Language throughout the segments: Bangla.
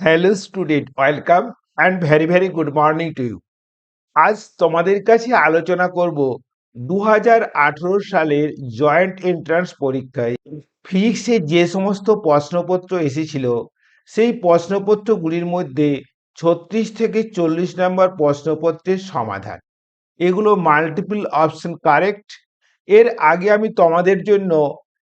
Hello student, welcome and very very good morning to you. আজ তোমাদের কাছে আলোচনা করব দু সালের জয়েন্ট এন্ট্রান্স পরীক্ষায়। ফিজিক্সে যে সমস্ত প্রশ্নপত্র এসেছিল, সেই প্রশ্নপত্রগুলির মধ্যে ছত্রিশ থেকে চল্লিশ নম্বর প্রশ্নপত্রের সমাধান। এগুলো মাল্টিপল অপশন কারেক্ট এর আগে আমি তোমাদের জন্য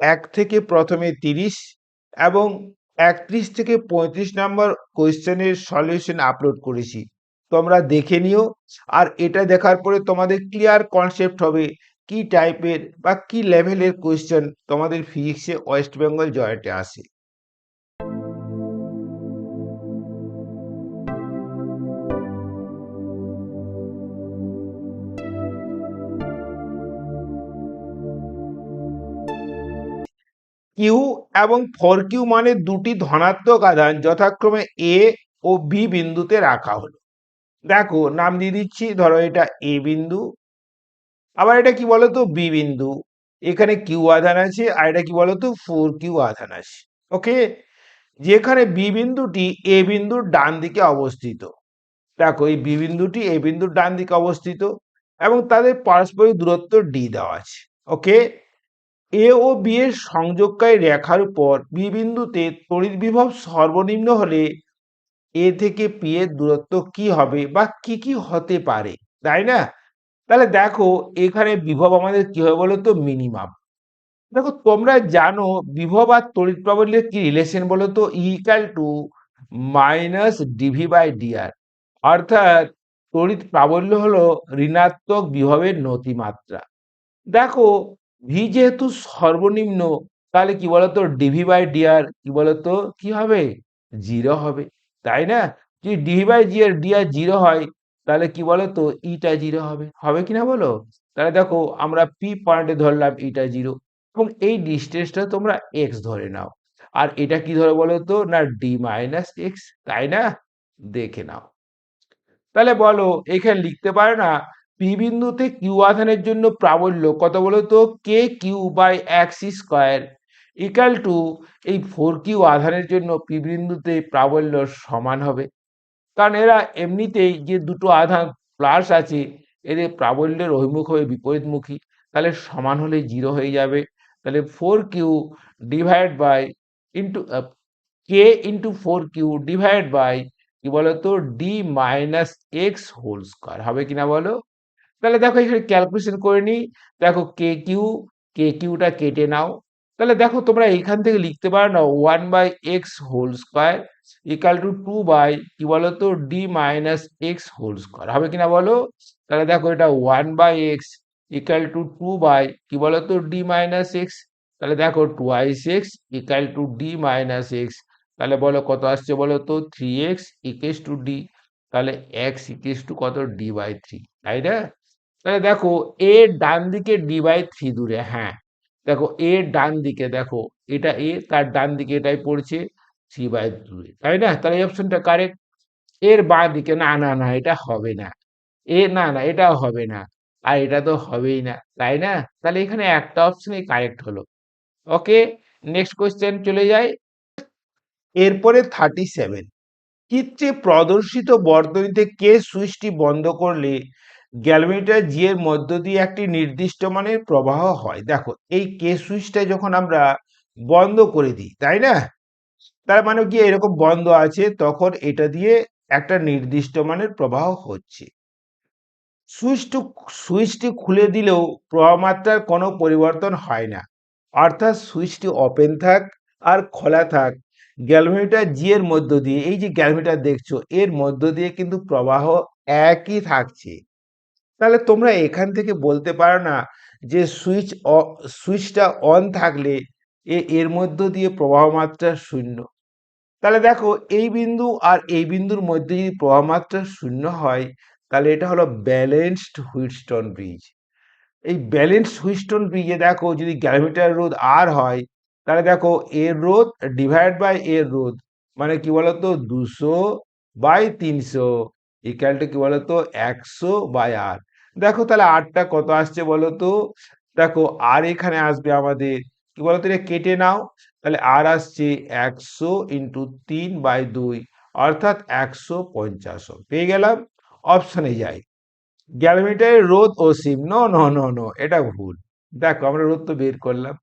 এক থেকে প্রথমে তিরিশ এবং একত্রিশ থেকে পঁয়ত্রিশ নম্বর কোয়েশ্চেনের সলিউশন আপলোড করেছি। তোমরা দেখে নিও। আর এটা দেখার পরে তোমাদের ক্লিয়ার কনসেপ্ট হবে কি টাইপের বা কি লেভেলের কোয়েশ্চেন তোমাদের ফিজিক্সে ওয়েস্ট বেঙ্গল জয়েন্টে আসে। কিউ এবং ফোর কিউ মানে দুটি ধনাত্মক আধান যথাক্রমে এ ও বি বিন্দুতে রাখা হলো। দেখো, নাম দিয়ে দিচ্ছি, ধরো এটা এ বিন্দু। আবার এটা কি বলতো? বি বিন্দু। এখানে কিউ আধান আছে, আর এটা কি বলতো? ফোর কিউ আধান আছে। ওকে যেখানে বি বিন্দুটি এ বিন্দুর ডান দিকে অবস্থিত। দেখো, এই বি বিন্দুটি এ বিন্দুর ডান দিকে অবস্থিত এবং তাদের পারস্পরিক দূরত্ব ডি দেওয়া আছে। ওকে এ ও বি এর সংযোগকারী রেখার উপর বি বিন্দুতে তড়িৎ বিভব সর্বনিম্ন হলে এ থেকে পি এর দূরত্ব কি হবে বা কি কি হতে পারে, তাই না? তাহলে দেখো এখানে বিভব আমাদের কি হবে বলো তো? মিনিমাম দেখো তোমরা জানো বিভব আর তড়িৎ প্রাবল্যের কি রিলেশন বলো তো? Equal to minus DV by DR অর্থাৎ তড়িৎ প্রাবল্য হলো ঋণাত্মক বিভবের নতিমাত্রা। দেখো ভি যেহেতু সর্বনিম্ন, তাহলে কি বলতো? ডিভি বাই ডিআর কি বলতো? কি হবে? জিরো হবে। তাই না? যদি DV by G GR DR zero হয়, তাহলে কি বলতো? ইটা জিরো হবে। হবে কিনা বলো? তাহলে দেখো, আমরা পি পয়েন্টে ধরলাম ইটা জিরো এবং এই ডিস্টেন্সটা তোমরা এক্স ধরে নাও। আর এটা কি ধরে বলো তো না ডি মাইনাস এক্স তাই না? দেখে নাও। তাহলে বলো, এখানে লিখতে পারে না পি বিন্দুতে কিউ আধানের জন্য প্রাবল্য কত বলতো? K Q by X square equal to এই ফোর কিউ আধানের জন্য পি বিন্দুতে প্রাবল্য সমান হবে। কারণ এরা এমনিতেই যে দুটো আধান প্লাস আছে, এদের প্রাবল্যের অভিমুখ হবে বিপরীতমুখী। তাহলে সমান হলে জিরো হয়ে যাবে। তাহলে four Q divide by into K into four Q divide by কি বলতো? D minus X whole square হবে কিনা বলো? তাহলে দেখো এখানে ক্যালকুলেশন করে নিই। দেখো কে কিউ কে কিউটা কেটে নাও। তাহলে দেখো তোমরা এখান থেকে লিখতে পারো না one by X whole square equal to two by কি বলতো? D minus X whole square হবে কিনা বলো? তাহলে দেখো এটা one by X equal to two by কি বলতো? ডি মাইনাস এক্স তাহলে দেখো twice X equal to D minus X তাহলে বলো কত আসছে বলো তো three X equals to D তাহলে এক্স ইকেস টু কত? ডি বাই থ্রি তাই না? তাহলে দেখো এ ডান দিকে ডি বাই থ্রি দূরে হ্যাঁ। দেখো এ ডান দিকে, দেখো, এটা এ তার ডান দিকে এটাই পড়ছে থ্রি বাই দূরে তাই না? তাহলে এই অপশনটা কারেক্ট এর বাঁ দিকে, না না না, এটা হবে না। এ, না না এটা হবে না, আর এটা তো হবেই না, তাই না? তাহলে এখানে একটা অপশনই কারেক্ট হলো। ওকে নেক্সট কোয়েশ্চেন চলে যায় এরপরে থার্টি সেভেন চিত্রে প্রদর্শিত বর্তনীতে কে সুইচটি বন্ধ করলে গ্যালমিটার জি এর মধ্য দিয়ে একটি নির্দিষ্ট মানের প্রবাহ হয়। দেখো, এই কে সুইচটা যখন আমরা বন্ধ করে দিই, তাই না? তার মানে কি, এরকম বন্ধ আছে, তখন এটা দিয়ে একটা নির্দিষ্ট মানের প্রবাহ হচ্ছে। সুইচটি সুইচটি খুলে দিলেও প্রবাহ মাত্রার কোনো পরিবর্তন হয় না। অর্থাৎ সুইচটি ওপেন থাক আর খোলা থাক গ্যালমিটার জি এর মধ্য দিয়ে, এই যে গ্যালমিটার দেখছ, এর মধ্য দিয়ে কিন্তু প্রবাহ একই থাকছে। তাহলে তোমরা এখান থেকে বলতে পারো না যে সুইচ সুইচটা অন থাকলে এর মধ্য দিয়ে প্রবাহমাত্রা শূন্য। তাহলে দেখো, এই বিন্দু আর এই বিন্দুর মধ্যে যদি প্রবাহমাত্রা শূন্য হয়, তাহলে এটা হলো ব্যালেন্সড হুইটস্টোন ব্রিজ এই ব্যালেন্সড হুইটস্টোন ব্রিজে দেখো, যদি গ্যালোমিটার রোধ আর হয়, তাহলে দেখো, এর রোধ ডিভাইড বাই এর রোধ মানে কি বলতো? দুশো বাই তিনশো। ইকাল টু কি বলতো? একশো বাই আর দেখো তাহলে আটটা কত আসছে বলো তো? দেখো আর এখানে আসবে আমাদের, কি বলতো এটা কেটে নাও। তাহলে আর আসছে একশো ইন্টু তিন বাই দুই, অর্থাৎ একশো পঞ্চাশ। পেয়ে গেলাম অপশনে যাই। গ্যালমিটারের রোদ ও সিম। ন নো নো নো এটা ভুল। দেখো আমরা রোদ তো বের করলাম।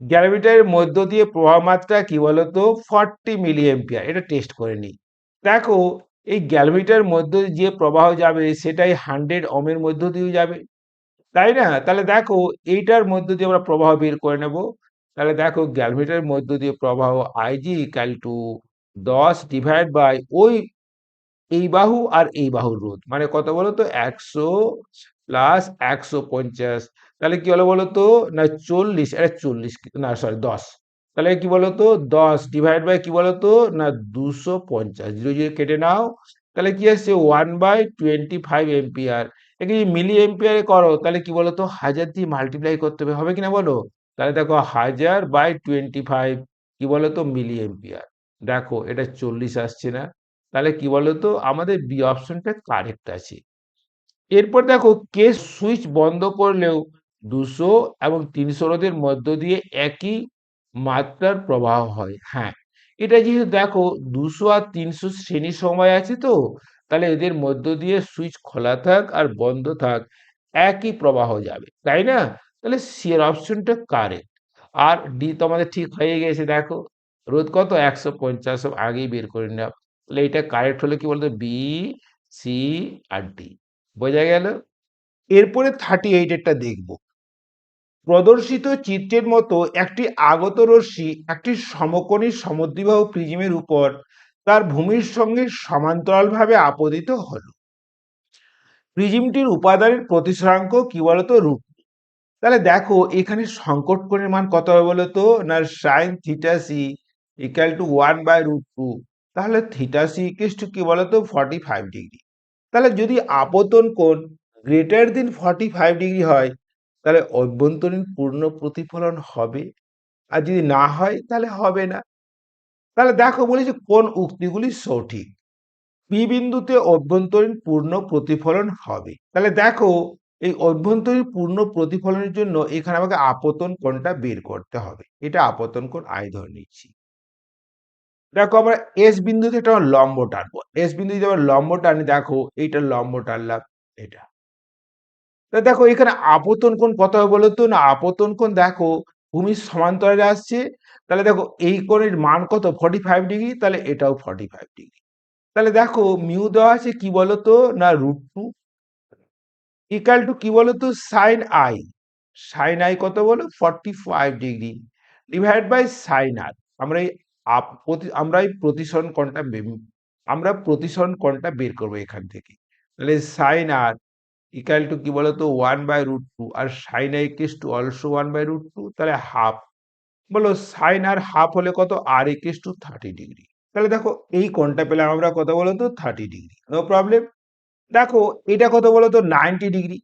গ্যালমিটারের মধ্য দিয়ে প্রবাহ মাত্রা কি বলতো ফর্টি মিলি এম্পিয়ার এটা টেস্ট করে নিই। দেখো এই গ্যালমিটার মধ্য দিয়ে প্রবাহ যাবে, সেটাই হান্ড্রেড অমের মধ্য দিয়ে যাবে। তাই না? তাহলে দেখো, এইটার মধ্য দিয়ে আমরা প্রবাহ বের করে নেব। তাহলে দেখো গ্যালমিটারের মধ্য দিয়ে প্রবাহ আইজি ইকাল টু দশ ডিভাইড বাই ওই, এই বাহু আর এই বাহুর রোধ। মানে কত বলো তো একশো প্লাস একশো পঞ্চাশ। তাহলে কি হলো বলো তো না, চল্লিশ এটা চল্লিশ না সরি দশ। তাহলে কি বলো তো দশ ডিভাইড বাই কি বলো তো না, দুশো পঞ্চাশ। জিরো জিরো কেটে নাও, তাহলে কি আসছে? One by twenty five ampere একে যদি মিলি এমপিআরে করো, তাহলে কি বলো তো হাজার দিয়ে মাল্টিপ্লাই করতে হবে। হবে কিনা বলো? তাহলে দেখো, হাজার বাই টোয়েন্টি ফাইভ কি বলো তো মিলি এমপিআর দেখো, এটা চল্লিশ আসছে না। তাহলে কি বলতো? আমাদের বি অপশনটা কারেক্ট আছে। এরপর দেখো কে সুইচ বন্ধ করলেও দুশো এবং তিনশো রোধের মধ্য দিয়ে একই মাত্রার প্রবাহ হয়। হ্যাঁ এটা যেহেতু দেখো দুশো আর তিনশো শ্রেণি সময় আছে তো, তাহলে এদের মধ্য দিয়ে সুইচ খোলা থাক আর বন্ধ থাক, একই প্রবাহ যাবে, তাই না? তাহলে সিয়ের অপশনটা কারেক্ট আর ডি তো আমাদের ঠিক হয়ে গেছে, দেখো রোদ কত? একশো পঞ্চাশ আগেই বের করে নেওয়া তাহলে এটা কারেক্ট হলে কি বলতো? বি সি আর ডি বোঝা গেল? এরপরে থার্টি এইটেরটা দেখব। প্রদর্শিত চিত্রের মতো একটি আগত রশ্মি, একটি সমকোণী সমদ্বিবাহু প্রিজমের উপর তার ভূমির সঙ্গে সমান্তরালভাবে আপতিত হল। প্রিজমটির উপাদানের প্রতিসরাঙ্ক কি বলতো? রুট তাহলে দেখো, এখানে সংকট কোণের মান কত হবে বলতো? না, sine theta C equal to one by root two. তাহলে থিটা সি ইকেস টু কি বলতো? Forty five degree. তাহলে যদি আপতন কোণ গ্রেটার দিন ফর্টি ফাইভ ডিগ্রি হয় তাহলে অভ্যন্তরীণ পূর্ণ প্রতিফলন হবে। আর যদি না হয়, তাহলে হবে না। তাহলে দেখো, বলি যে কোন উক্তিগুলি সঠিক? পি বিন্দুতে অভ্যন্তরীণ পূর্ণ প্রতিফলন হবে। তাহলে দেখো, এই অভ্যন্তরীণ পূর্ণ প্রতিফলনের জন্য এখানে আমাকে আপতন কোণটা বের করতে হবে। এটা আপতন কোণ আয় ধরে নিচ্ছি। দেখো, আমরা এস বিন্দুতে একটা লম্ব টানবো। এস বিন্দু যদি আমরা লম্ব টানি, দেখো, এইটা লম্ব টানলাম, এটা। তা দেখো, এখানে আপতন কোণ কত হবে বলো তো? না, আপতন কোণ দেখো, ভূমির সমান্তরালে আসছে। তাহলে দেখো, এই কোণের মান কত? ফর্টি ফাইভ ডিগ্রি তাহলে এটাও ফর্টি ফাইভ ডিগ্রি তাহলে দেখো মিউ দেওয়া আছে কি বলতো না রুট টু ইকাল টু কি বলতো সাইন আই সাইন আই কত বলো? Forty five degree divide by sine R আমরা এই আমরা এই প্রতিসরণ কোণটা আমরা প্রতিসরণ কোণটা বের করব এখান থেকে। তাহলে সাইন আর ইকাল টু কি বলতো? One by root two R sine I equals to also one by root two তাহলে হাফ বলো সাইন আর হাফ হলে কত? R equals to thirty degree তাহলে দেখো, এই কোণটা পেলাম আমরা কত বলতো? থার্টি ডিগ্রি নো প্রবলেম দেখো, এটা কত বলতো? নাইনটি ডিগ্রি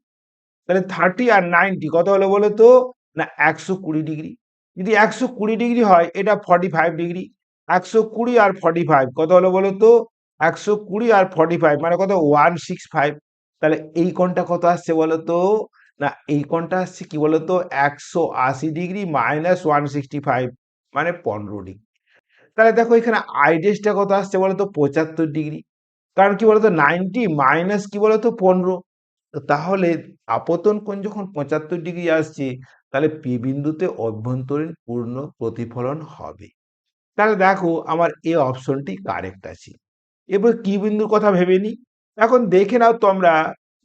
তাহলে থার্টি আর নাইনটি কত হলো বলতো? না, একশো কুড়ি ডিগ্রি যদি একশো কুড়ি ডিগ্রি হয়, এটা ফর্টি ফাইভ ডিগ্রি একশো কুড়ি আর ফর্টি ফাইভ কত হলো বলতো? একশো কুড়ি আর ফর্টি ফাইভ মানে কত? ওয়ান সিক্স ফাইভ তাহলে এই কোণটা কত আসছে বলতো? না, এই কোণটা আসছে কি বলতো? একশো আশি degree minus one sixty five মানে পনেরো ডিগ্রি। তাহলে দেখো এখানে আইডেসটা কত আসছে বলতো? পঁচাত্তর ডিগ্রি। কারণ কি বলতো? নাইনটি মাইনাস কি বলতো? পনেরো। তাহলে আপতন কোণ যখন পঁচাত্তর ডিগ্রি আসছে, তাহলে পি বিন্দুতে অভ্যন্তরীণ পূর্ণ প্রতিফলন হবে। তাহলে দেখো আমার এ অপশনটি কারেক্ট আছে। এবার কি বিন্দুর কথা ভেবে নি এখন দেখে নাও তোমরা,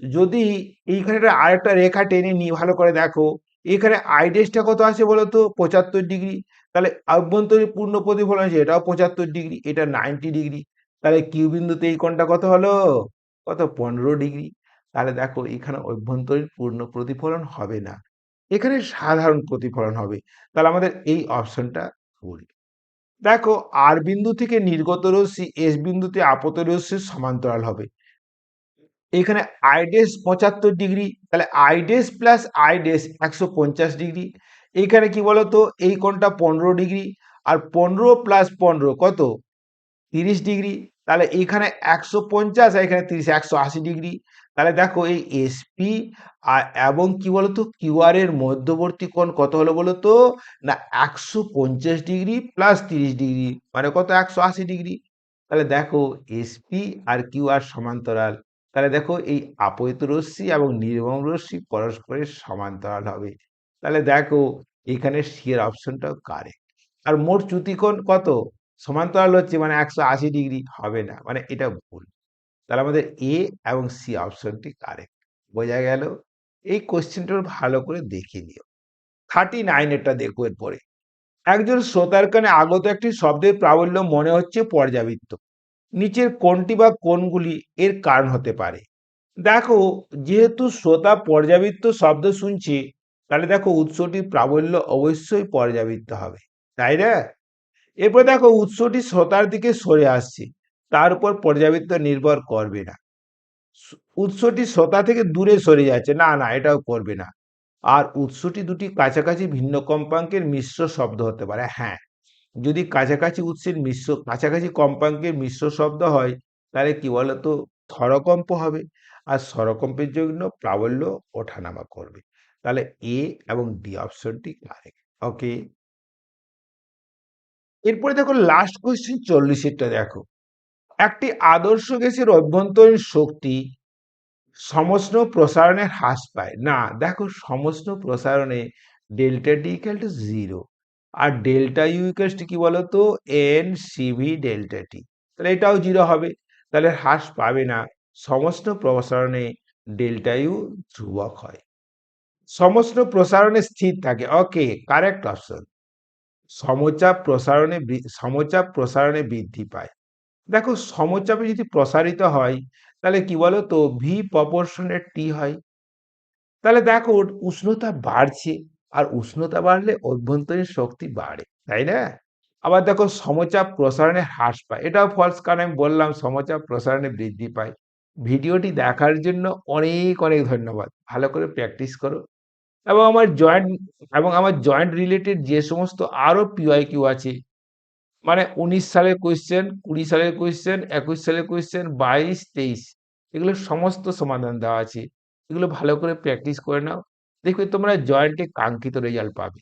যদি এইখানে আরেকটা রেখা টেনে নিই ভালো করে দেখো, এখানে আইডেসটা কত আছে বলো তো পঁচাত্তর ডিগ্রি। তাহলে অভ্যন্তরীণ পূর্ণ প্রতিফলন আছে এটাও পঁচাত্তর ডিগ্রি, এটা নাইনটি ডিগ্রি। তাহলে কিউ বিন্দুতে এই কোণটা কত হলো? কত? পনেরো ডিগ্রি। তাহলে দেখো, এখানে অভ্যন্তরীণ পূর্ণ প্রতিফলন হবে না। এখানে সাধারণ প্রতিফলন হবে। তাহলে আমাদের এই অপশনটা ভুল দেখো, আর বিন্দু থেকে নির্গত রশ্মি এস বিন্দুতে আপত রশ্মির সমান্তরাল হবে। এখানে আইডেস পঁচাত্তর ডিগ্রি তাহলে আইডেস প্লাস আইডেস একশো পঞ্চাশ ডিগ্রি এইখানে কি বলতো? এই কোণটা পনেরো ডিগ্রি আর পনেরো প্লাস পনেরো কত? তিরিশ ডিগ্রি তাহলে এইখানে একশো পঞ্চাশ আর এখানে তিরিশ, একশো আশি ডিগ্রি তাহলে দেখো এই এসপি আর এবং কি বলতো? কিউআর এর মধ্যবর্তী কোণ কত হলো বলতো? না, একশো পঞ্চাশ ডিগ্রি প্লাস তিরিশ ডিগ্রি মানে কত? একশো আশি ডিগ্রি তাহলে দেখো এসপি আর কিউ আর সমান্তরাল। তাহলে দেখো এই আপতিত রশ্মি এবং নির্গম রশ্মি পরস্পরের সমান্তরাল হবে। তাহলে দেখো এখানে সি এর অপশনটাও কারেক্ট আর মোট চ্যুতিকোণ কত? সমান্তরাল হচ্ছে মানে একশো আশি ডিগ্রি হবে না মানে এটা ভুল। তাহলে আমাদের এ এবং সি অপশনটি কারেক্ট বোঝা গেল? এই কোশ্চেনটা ভালো করে দেখে নিও। থার্টি নাইন এটা দেখো এরপরে। একজন শ্রোতার কানে আগত একটি শব্দের প্রাবল্য মনে হচ্ছে পর্যাবৃত্ত। নিচের কোনটি বা কোনগুলি এর কারণ হতে পারে। দেখো, যেহেতু শ্রোতা পর্যাবৃত্ত শব্দ শুনছে, তাহলে দেখো উৎসটির প্রাবল্য অবশ্যই পর্যাবৃত্ত হবে। তাই না? এরপর দেখো উৎসটি শ্রোতার দিকে সরে আসছে, তার উপর পর্যাবৃত্ত নির্ভর করবে না। উৎসটি শ্রোতা থেকে দূরে সরে যাচ্ছে, না না, এটাও করবে না। আর উৎসটি দুটি কাছাকাছি ভিন্ন কম্পাঙ্কের মিশ্র শব্দ হতে পারে হ্যাঁ। যদি কাছাকাছি উৎসের মিশ্র, কাছাকাছি কম্পাঙ্কের মিশ্র শব্দ হয়, তাহলে কি বলতো? স্বরকম্প হবে। আর স্বরকম্পের জন্য প্রাবল্য ওঠানামা করবে। তাহলে এ এবং ডি অপশনটি কারেক্ট। ওকে? এরপরে দেখো লাস্ট কোয়েশ্চেন চল্লিশেরটা দেখো। একটি আদর্শ গ্যাসের অভ্যন্তরীণ শক্তি সমস্ত প্রসারণে হ্রাস পায়। না, দেখো সমস্ত প্রসারণে delta D equal to zero R delta U to কি বলতো? এন সিভি ডেল্টা টি তাহলে এটাও জিরো হবে। তাহলে হ্রাস পাবে না। সমস্ত প্রসারণে ডেল্টা ইউ ধ্রুবক হয়। সমস্ত প্রসারণে স্থির থাকে। ওকে কারেক্ট অপশন সমচাপ প্রসারণে সমচাপ প্রসারণে বৃদ্ধি পায়। দেখো, সমচাপে যদি প্রসারিত হয়, তাহলে কি বলো তো ভি প্রপোর্শনের টি হয়। তাহলে দেখো, উষ্ণতা বাড়ছে। আর উষ্ণতা বাড়লে অভ্যন্তরীণ শক্তি বাড়ে, তাই না? আবার দেখো সমচাপ প্রসারণে হ্রাস পায়, এটাও ফলস কারণ আমি বললাম সমচাপ প্রসারণে বৃদ্ধি পায়। ভিডিওটি দেখার জন্য অনেক অনেক ধন্যবাদ, ভালো করে প্র্যাকটিস করো। এবং আমার জয়েন্ট এবং আমার জয়েন্ট রিলেটেড যে সমস্ত আরও পিওয়াই কিউ আছে মানে উনিশ সালের কোয়েশ্চেন কুড়ি সালের কোয়েশ্চেন একুশ সালের কোয়েশ্চেন বাইশ, তেইশ, এগুলো সমস্ত সমাধান দেওয়া আছে। এগুলো ভালো করে প্র্যাকটিস করে নাও। দেখবে তোমরা জয়েন্টে কাঙ্ক্ষিত রেজাল্ট পাবে।